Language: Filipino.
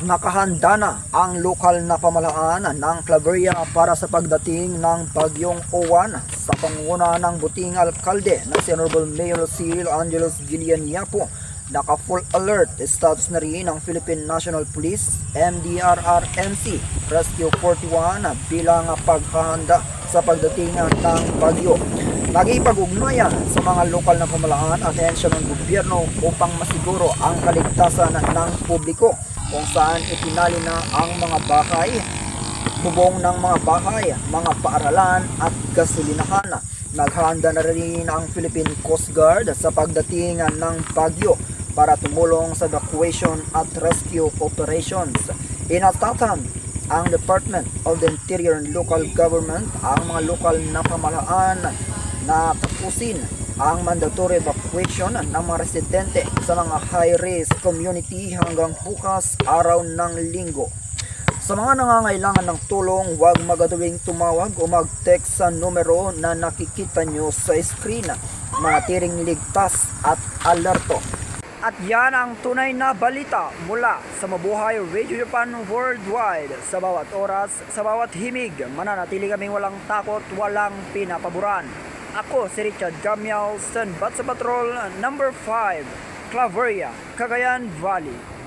Nakahanda na ang lokal na pamalaan ng Claveria para sa pagdating ng bagyong Owan sa pangunguna ng buting alkalde na si Honorable Mayor Cyril Angelos Gillian Yapo. Naka full alert status na rin ng Philippine National Police, MDRRMC, Rescue 41 bilang paghahanda sa pagdating ng bagyo. Nagipag-ugnayan sa mga lokal na pamalaan at ahensya ng gobyerno upang masiguro ang kaligtasan ng publiko kung saan itinali na ang mga bahay, bubong ng mga bahay, mga paaralan at gasolinahan. Naghanda na rin ang Philippine Coast Guard sa pagdating ng bagyo para tumulong sa evacuation at rescue operations. Inatatan ang Department of the Interior and Local Government ang mga lokal na pamahalaan na tapusin ang mandatory evacuation ng mga residente sa mga high-risk community hanggang bukas araw ng linggo. Sa mga nangangailangan ng tulong, huwag magatuwing tumawag o mag-text sa numero na nakikita nyo sa screen. Manatiling ligtas at alerto. At yan ang tunay na balita mula sa Mabuhay Radio Japan Worldwide. Sa bawat oras, sa bawat himig, mananatili kaming walang takot, walang pinapaboran. Ako si Richard Gamiao, San Batsa Patrol, number 5, Claveria, Cagayan Valley.